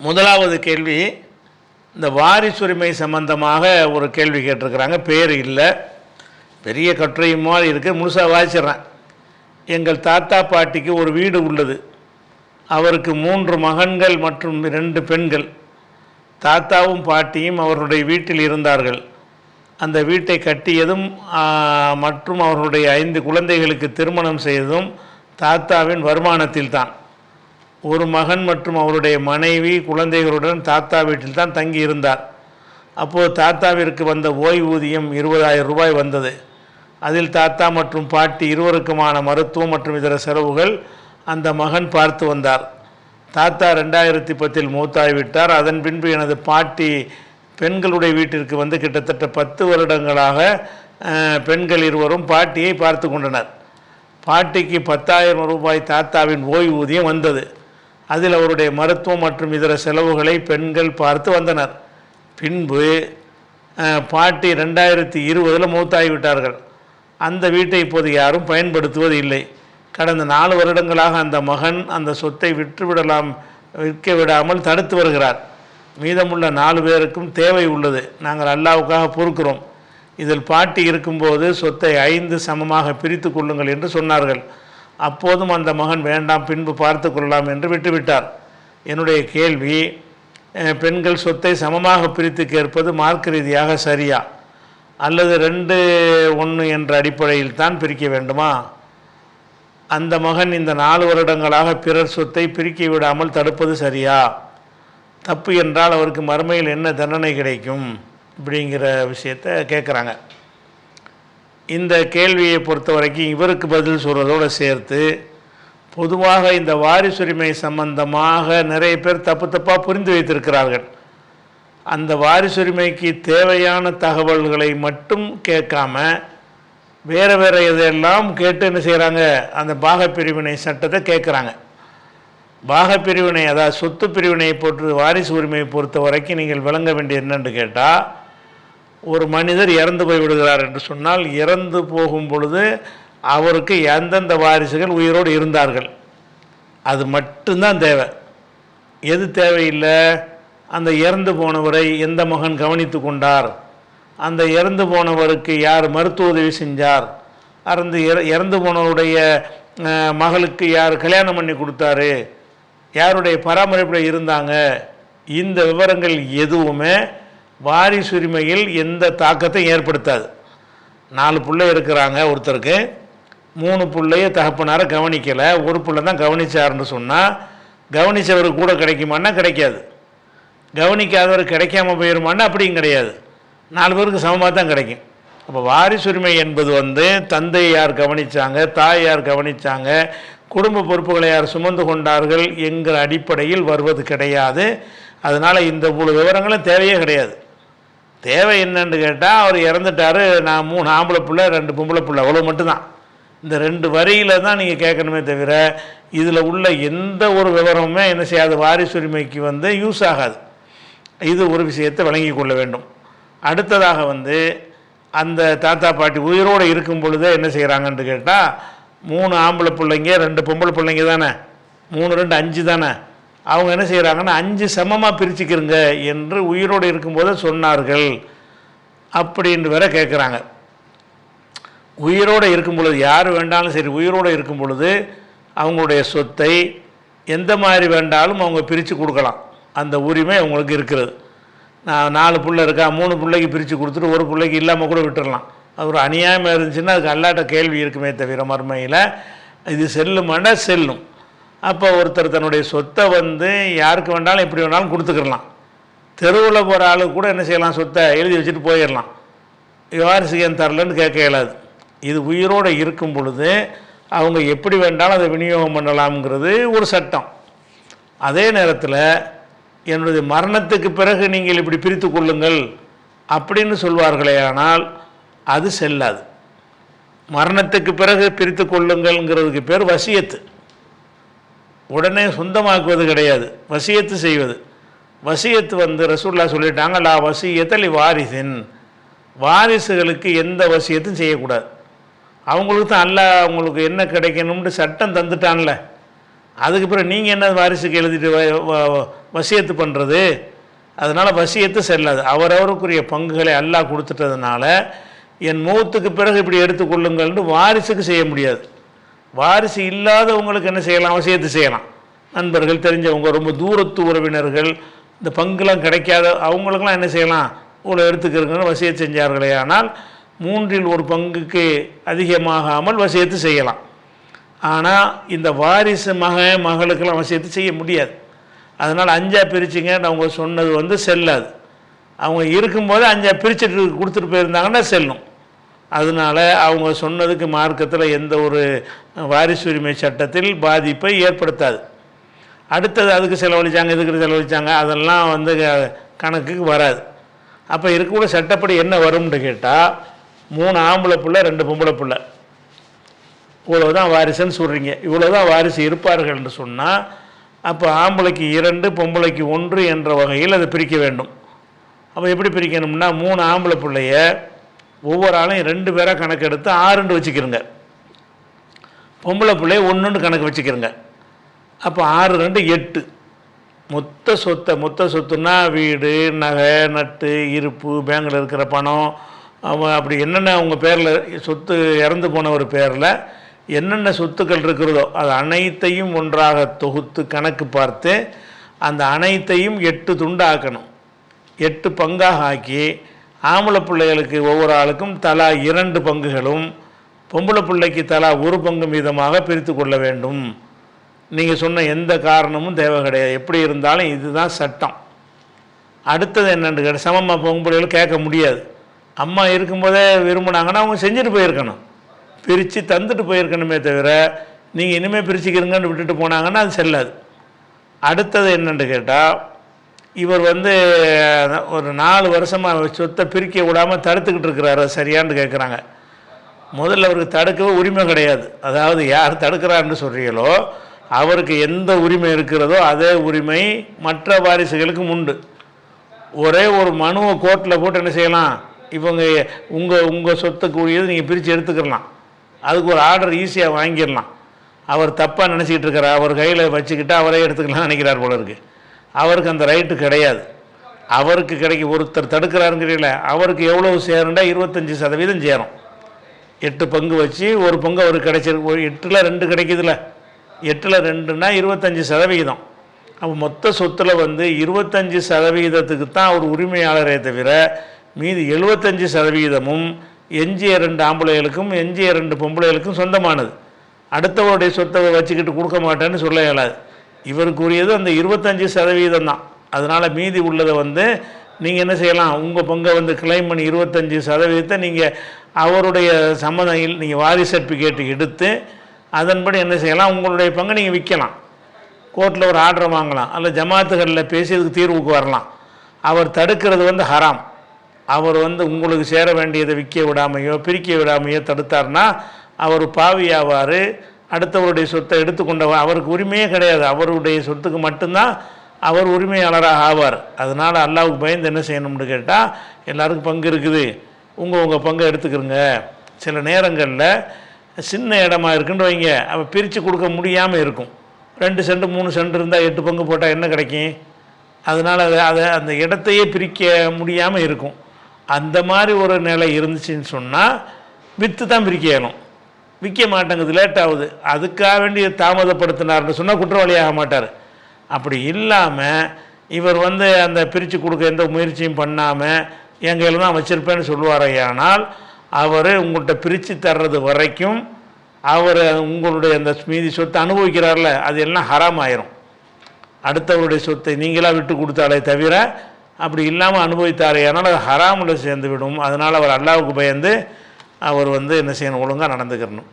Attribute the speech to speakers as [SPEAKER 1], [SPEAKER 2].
[SPEAKER 1] முதலாவது கேள்வி இந்த வாரிசுரிமை சம்பந்தமாக ஒரு கேள்வி கேட்டிருக்கிறாங்க. பேர் இல்லை. பெரிய கட்டுரையும் மாதிரி இருக்குது முழுசாக வாசிடுறேன் எங்கள் தாத்தா பாட்டிக்கு ஒரு வீடு உள்ளது. அவருக்கு மூன்று மகன்கள் மற்றும் ரெண்டு பெண்கள். தாத்தாவும் பாட்டியும் அவருடைய வீட்டில் இருந்தார்கள். அந்த வீட்டை கட்டியதும் மற்றும் அவருடைய ஐந்து குழந்தைகளுக்கு திருமணம் செய்ததும் தாத்தாவின் வருமானத்தில் தான் ஒரு மகன் மற்றும் அவருடைய மனைவி குழந்தைகளுடன் தாத்தா வீட்டில் தான் தங்கி இருந்தார். அப்போது தாத்தாவிற்கு வந்த ஓய்வூதியம் இருபதாயிரம் ரூபாய் வந்தது. அதில் தாத்தா மற்றும் பாட்டி இருவருக்குமான மருத்துவம் மற்றும் இதர செலவுகள் அந்த மகன் பார்த்து வந்தார். தாத்தா ரெண்டாயிரத்தி பத்தில் மூத்தாகிவிட்டார். அதன் பின்பு எனது பாட்டி பெண்களுடைய வீட்டிற்கு வந்து கிட்டத்தட்ட பத்து வருடங்களாக பெண்கள் இருவரும் பாட்டியை பார்த்து கொண்டனர். பாட்டிக்கு பத்தாயிரம் ரூபாய் தாத்தாவின் ஓய்வூதியம் வந்தது. அதில் அவருடைய மருத்துவம் மற்றும் இதர செலவுகளை பெண்கள் பார்த்து வந்தனர். பின்பு பாட்டி ரெண்டாயிரத்தி இருபதில் மூத்தாகிவிட்டார்கள். அந்த வீட்டை இப்போது யாரும் பயன்படுத்துவது இல்லை. கடந்த நாலு வருடங்களாக அந்த மகன் அந்த சொத்தை விற்றுவிடலாம் விற்க விடாமல் தடுத்து வருகிறார். மீதமுள்ள நாலு பேருக்கும் தேவை உள்ளது. நாங்கள் அல்லாவுக்காக பொறுக்கிறோம். இதில் பாட்டி இருக்கும்போது சொத்தை ஐந்து சமமாக பிரித்து கொள்ளுங்கள் என்று சொன்னார்கள். அப்போதும் அந்த மகன் வேண்டாம் பின்பு பார்த்து கொள்ளலாம் என்று விட்டுவிட்டார். என்னுடைய கேள்வி பெண்கள் சொத்தை சமமாக பிரித்து கேட்பது மார்க்க ரீதியாக சரியா? அல்லது ரெண்டு ஒன்று என்ற அடிப்படையில் தான் பிரிக்க வேண்டுமா? அந்த மகன் இந்த நாலு வருடங்களாக பிறர் சொத்தை பிரிக்க விடாமல் தடுப்பது சரியா? தப்பு என்றால் அவருக்கு மறுமையில் என்ன தண்டனை கிடைக்கும்? இப்படிங்கிற விஷயத்தை கேட்குறாங்க. இந்த கேள்வியை பொறுத்த வரைக்கும் இவருக்கு பதில் சொல்கிறதோடு சேர்த்து பொதுவாக இந்த வாரிசுரிமை சம்பந்தமாக நிறைய பேர் தப்பு தப்பாக புரிந்து வைத்திருக்கிறார்கள். அந்த வாரிசுரிமைக்கு தேவையான தகவல்களை மட்டும் கேட்காம வேறு வேறு இதையெல்லாம் கேட்டு என்ன செய்கிறாங்க அந்த பாகப்பிரிவினை சட்டத்தை கேட்குறாங்க. பாகப்பிரிவினை அதாவது சொத்து பிரிவினை பொறுத்து வாரிசு உரிமையை பொறுத்த வரைக்கும் நீங்கள் விளங்க வேண்டிய என்னென்று கேட்டால் ஒரு மனிதர் இறந்து போய் விடுகிறார் என்று சொன்னால் இறந்து போகும் பொழுது அவருக்கு எந்தெந்த வாரிசுகள் உயிரோடு இருந்தார்கள்? அது மட்டும்தான் தேவை. எது தேவையில்லை? அந்த இறந்து போனவரை எந்த மகன் கவனித்து கொண்டார்? அந்த இறந்து போனவருக்கு யார் மருத்துவ உதவி செஞ்சார்? அந்த இற- இறந்து போனவருடைய மகளுக்கு யார் கல்யாணம் பண்ணி கொடுத்தாரு? யாருடைய பராமரிப்பில் இருந்தாங்க? இந்த விவரங்கள் எதுவுமே வாரிசுரிமையில் எந்த தாக்கத்தையும் ஏற்படுத்தாது. நாலு பிள்ளை இருக்கிறாங்க ஒருத்தருக்கு. மூணு பிள்ளைய தகப்பனாரை கவனிக்கலை. ஒரு பிள்ளை தான் கவனிச்சாருன்னு சொன்னால் கவனித்தவர் கூட கிடைக்குமான்னா கிடைக்காது. கவனிக்காதவர் கிடைக்காம போயிருமான்னா அப்படியும் கிடையாது. நாலு பேருக்கு சமமாக தான் கிடைக்கும். அப்போ வாரிசுரிமை என்பது வந்து தந்தை யார் கவனிச்சாங்க தாய் யார் கவனிச்சாங்க குடும்ப பொறுப்புகளை யார் சுமந்து கொண்டார்கள் என்கிற அடிப்படையில் வருவது கிடையாது. அதனால் இந்த இவ்வளோ விவரங்களும் தேவையே கிடையாது. தேவை என்னன்னு கேட்டால் அவர் இறந்துட்டாரு. நான் மூணு ஆம்பளை பிள்ளை ரெண்டு பொம்பளை பிள்ளை அவ்வளோ மட்டும்தான். இந்த ரெண்டு வரியில் தான் நீங்கள் கேட்கணுமே தவிர இதில் உள்ள எந்த ஒரு விவரமுமே என்ன செய்யாது. வாரிசுரிமைக்கு வந்து யூஸ் ஆகாது. இது ஒரு விஷயத்தை வழங்கி கொள்ள வேண்டும். அடுத்ததாக வந்து அந்த தாத்தா பாட்டி உயிரோடு இருக்கும் பொழுதே என்ன செய்கிறாங்கன்னு கேட்டால் மூணு ஆம்பளை பிள்ளைங்க ரெண்டு பொம்பளை பிள்ளைங்க தானே? மூணு ரெண்டு அஞ்சு தானே? அவங்க என்ன செய்கிறாங்கன்னா அஞ்சு சமமாக பிரிச்சுக்கிறங்க என்று உயிரோடு இருக்கும்போது சொன்னார்கள் அப்படின்னு வேற கேட்குறாங்க உயிரோடு இருக்கும் பொழுது யார் வேண்டாலும் சரி உயிரோடு இருக்கும் பொழுது அவங்களுடைய சொத்தை எந்த மாதிரி வேண்டாலும் அவங்க பிரித்து கொடுக்கலாம். அந்த உரிமை அவங்களுக்கு இருக்கிறது. நான் நாலு பிள்ளை இருக்கா மூணு பிள்ளைக்கு பிரித்து கொடுத்துட்டு ஒரு பிள்ளைக்கு இல்லாமல் கூட விட்டுடலாம் அது ஒரு அநியாயமாக இருந்துச்சுன்னா அதுக்கு அல்லாட்ட கேள்வி இருக்குமே தவிர மறுமையில் இது செல்லுமாண்டா செல்லும். அப்போ ஒருத்தர் தன்னுடைய சொத்தை வந்து யாருக்கு வேண்டாலும் எப்படி வேணாலும் கொடுத்துக்கிடலாம். தெருவில் போகிற ஆளுக்கு கூட என்ன செய்யலாம்? சொத்தை எழுதி வச்சுட்டு போயிடலாம். வாரிசு ஏன் தரலன்னு கேட்க இயலாது. இது உயிரோடு இருக்கும் பொழுது அவங்க எப்படி வேண்டாலும் அதை விநியோகம் பண்ணலாம்ங்கிறது ஒரு சட்டம். அதே நேரத்தில் என்னுடைய மரணத்துக்கு பிறகு நீங்கள் இப்படி பிரித்து கொள்ளுங்கள் அப்படின்னு சொல்வார்களே ஆனால் அது செல்லாது. மரணத்துக்கு பிறகு பிரித்து கொள்ளுங்கள்ங்கிறதுக்கு பேர் வசியத்து. உடனே சொந்தமாக்குவது கிடையாது. வசியத்து செய்வது. வசியத்து வந்து ரசூல்லா சொல்லிட்டாங்க லா வசியத்தலி வாரிசின். வாரிசுகளுக்கு எந்த வசியத்தும் செய்யக்கூடாது. அவங்களுக்கு தான் அல்ல அவங்களுக்கு என்ன கிடைக்கணும்னு சட்டம் தந்துட்டான்ல. அதுக்கு பிறகு நீங்கள் என்ன வாரிசுக்கு எழுதிட்டு வ- வ- வசியத்து பண்ணுறது அதனால் வசியத்து செல்லாது. அவரவருக்குரிய பங்குகளை அல்லாஹ் கொடுத்துட்டதுனால என் மூத்துக்கு பிறகு இப்படி எடுத்துக்கொள்ளுங்கள்னு வாரிசுக்கு செய்ய முடியாது. வாரிசு இல்லாதவங்களுக்கு என்ன செய்யலாம்? அவசியத்தை செய்யலாம். நண்பர்கள் தெரிஞ்சவங்க ரொம்ப தூரத்து உறவினர்கள் இந்த பங்குலாம் கிடைக்காத அவங்களுக்கெல்லாம் என்ன செய்யலாம்? இவ்வளோ எடுத்துக்கிறங்கன்னு வசியத்து செஞ்சார்களே. ஆனால் மூன்றில் ஒரு பங்குக்கு அதிகமாகாமல் வசியத்து செய்யலாம். ஆனால் இந்த வாரிசு மகன் மகளுக்கெல்லாம் வசியத்து செய்ய முடியாது. அதனால் அஞ்சா பிரிச்சுங்கன்னு அவங்க சொன்னது வந்து செல்லாது. அவங்க இருக்கும்போது அஞ்சா பிரிச்சுட்டு கொடுத்துட்டு போயிருந்தாங்கன்னா செல்லும். அதனால அவங்க சொன்னதுக்கு மார்க்கத்தில் எந்த ஒரு வாரிசு உரிமை சட்டத்தில் பாதிப்பை ஏற்படுத்தாது. அடுத்தது அதுக்கு செலவழிச்சாங்க இதுக்கு செலவழிச்சாங்க அதெல்லாம் வந்து க- கணக்குக்கு வராது. அப்போ இருக்கக்கூடிய சட்டப்படி என்ன வரும்னு கேட்டால் மூணு ஆம்பளை பிள்ளை ரெண்டு பொம்பளை பிள்ளை. இவ்வளோ தான் வாரிசுன்னு சொல்கிறீங்க இவ்வளவுதான் வாரிசு இருப்பார்கள் என்று சொன்னால் அப்போ ஆம்பளைக்கு இரண்டு பொம்பளைக்கு ஒன்று என்ற வகையில் அதை பிரிக்க வேண்டும். அப்போ எப்படி பிரிக்கணும்னா மூணு ஆம்பளை பிள்ளைய ஒவ்வொரு ஆளையும் ரெண்டு பேராக கணக்கெடுத்து ஆறுன்னு வச்சுக்கிறோங்க பொம்பளை பிள்ளைய ஒன்றுன்னு கணக்கு வச்சுக்கிறோங்க அப்போ ஆறு ரெண்டு எட்டு. மொத்த சொத்தை மொத்த சொத்துன்னா வீடு நகை நட்டு இருப்பு பேங்கில் இருக்கிற பணம் அவன் அப்படி என்னென்ன அவங்க பேரில் சொத்து இறந்து போன ஒரு பேரில் என்னென்ன சொத்துக்கள் இருக்கிறதோ அது அனைத்தையும் ஒன்றாக தொகுத்து கணக்கு பார்த்து அந்த அனைத்தையும் எட்டு துண்டாக்கணும். எட்டு பங்காக ஆக்கி ஆம்பளை பிள்ளைகளுக்கு ஒவ்வொரு ஆளுக்கும் தலா இரண்டு பங்குகளும் பொம்பளை பிள்ளைக்கு தலா ஒரு பங்கு மீதமாக பிரித்து கொள்ள வேண்டும். நீங்கள் சொன்ன எந்த காரணமும் தேவை கிடையாது. எப்படி இருந்தாலும் இதுதான் சட்டம். அடுத்தது என்னென்று கேட்டால் சமமாக பொம்பளைகள் கேட்க முடியாது. அம்மா இருக்கும்போதே விரும்பினாங்கன்னா அவங்க செஞ்சுட்டு போயிருக்கணும். பிரித்து தந்துட்டு போயிருக்கணுமே தவிர நீங்கள் இனிமேல் பிரிச்சுக்கிறீங்கன்னு விட்டுட்டு போனாங்கன்னா அது செல்லாது. அடுத்தது என்னன்னு கேட்டால் இவர் வந்து ஒரு நாலு வருஷமாக சொத்தை பிரிக்க விடாமல் தடுத்துக்கிட்டு இருக்கிறாரு. சரியான்னு கேட்குறாங்க முதல்ல அவருக்கு தடுக்கவே உரிமை கிடையாது. அதாவது யார் தடுக்கிறாருன்னு சொல்கிறீங்களோ அவருக்கு எந்த உரிமை இருக்கிறதோ அதே உரிமை மற்ற வாரிசுகளுக்கும் உண்டு. ஒரே ஒரு மனுவை கோர்ட்டில் போட்டு என்ன செய்யலாம்? இவங்க உங்கள் உங்கள் சொத்துக்கு உரியது நீங்கள் பிரித்து எடுத்துக்கலாம் அதுக்கு ஒரு ஆர்டர் ஈஸியாக வாங்கிடலாம். அவர் தப்பாக நினச்சிக்கிட்டு இருக்கிறார் அவர் கையில் வச்சுக்கிட்டு அவரே எடுத்துக்கலாம் நினைக்கிறார் போல இருக்குது அவருக்கு அந்த ரைட்டு கிடையாது. அவருக்கு கிடைக்க ஒருத்தர் தடுக்கிறாருங்கிறீங்கள அவருக்கு எவ்வளவு சேருண்டா இருபத்தஞ்சி சதவீதம் சேரும். எட்டு பங்கு வச்சு ஒரு பங்கு அவருக்கு கிடைச்சிருக்கு ஒரு எட்டில் ரெண்டு கிடைக்குதுல்ல எட்டில் ரெண்டுனா இருபத்தஞ்சி சதவிகிதம் அப்போ மொத்த சொத்தில் வந்து இருபத்தஞ்சி சதவிகிதத்துக்கு தான் அவர் உரிமையாளரே தவிர மீதி எழுபத்தஞ்சி சதவிகிதமும் எஞ்சிய ரெண்டு ஆம்பளைகளுக்கும் எஞ்சிய ரெண்டு பொம்பளைகளுக்கும் சொந்தமானது. அடுத்தவருடைய சொத்தை வச்சுக்கிட்டு கொடுக்க மாட்டேன்னு சொல்ல இயலாது. இவருக்குரியது அந்த இருபத்தஞ்சி சதவீதம் தான். அதனால் மீதி உள்ளதை வந்து நீங்கள் என்ன செய்யலாம்? உங்கள் பங்கை வந்து கிளைம் பண்ணி இருபத்தஞ்சி சதவீதத்தை நீங்கள் அவருடைய சம்மதம் நீங்கள் வாரி சர்டிஃபிகேட் எடுத்து அதன்படி என்ன செய்யலாம்? உங்களுடைய பங்கை நீங்கள் விற்கலாம். கோர்ட்டில் ஒரு ஆர்டர் வாங்கலாம். அல்ல ஜமாத்துகளில் பேசி அதுக்கு தீர்வுக்கு வரலாம். அவர் தடுக்கிறது வந்து ஹராம். அவர் வந்து உங்களுக்கு சேர வேண்டியதை விற்க விடாமையோ பிரிக்க விடாமையோ தடுத்தார்னா அவர் பாவியாவார். அடுத்தவருடைய சொத்தை எடுத்துக்கொண்ட அவருக்கு உரிமையே கிடையாது. அவருடைய சொத்துக்கு மட்டும்தான் அவர் உரிமையாளராக ஆவார். அதனால் அல்லாவுக்கு பயந்து என்ன செய்யணும்னு கேட்டால் எல்லாருக்கும் பங்கு இருக்குது. உங்கள் உங்கள் பங்கை எடுத்துக்கிறங்க. சில நேரங்களில் சின்ன இடமா இருக்குன்னு வைங்க. அவன் பிரித்து கொடுக்க முடியாமல் இருக்கும். ரெண்டு சென்ட் மூணு சென்ட் இருந்தால் எட்டு பங்கு போட்டால் என்ன கிடைக்கும்? அதனால் அது அதை அந்த இடத்தையே பிரிக்க முடியாமல் இருக்கும். அந்த மாதிரி ஒரு நிலை இருந்துச்சுன்னு சொன்னால் விற்று தான் பிரிக்க இயலும். விற்க மாட்டேங்குது லேட் ஆகுது. அதுக்காக வேண்டி தாமதப்படுத்தினார்னு சொன்னால் குற்றவாளியாக மாட்டார். அப்படி இல்லாமல் இவர் வந்து அந்த பிரித்து கொடுக்க எந்த முயற்சியும் பண்ணாமல் என் கையில் தான் வச்சுருப்பேன்னு சொல்லுவாரையானால் அவர் உங்கள்கிட்ட பிரித்து தர்றது வரைக்கும் அவர் உங்களுடைய அந்த மீதி சொத்தை அனுபவிக்கிறார்ல அது எல்லாம் ஹராம் ஆயிரும். அடுத்தவருடைய சொத்தை நீங்களாக விட்டு கொடுத்தாலே தவிர அப்படி இல்லாமல் அனுபவித்தாரே. அதனால் அது ஹராமில் சேர்ந்து விடும் அதனால் அவர் அல்லாவுக்கு பயந்து அவர் வந்து என்ன செய்யணும் ஒழுங்காக நடந்துக்கிறணும்.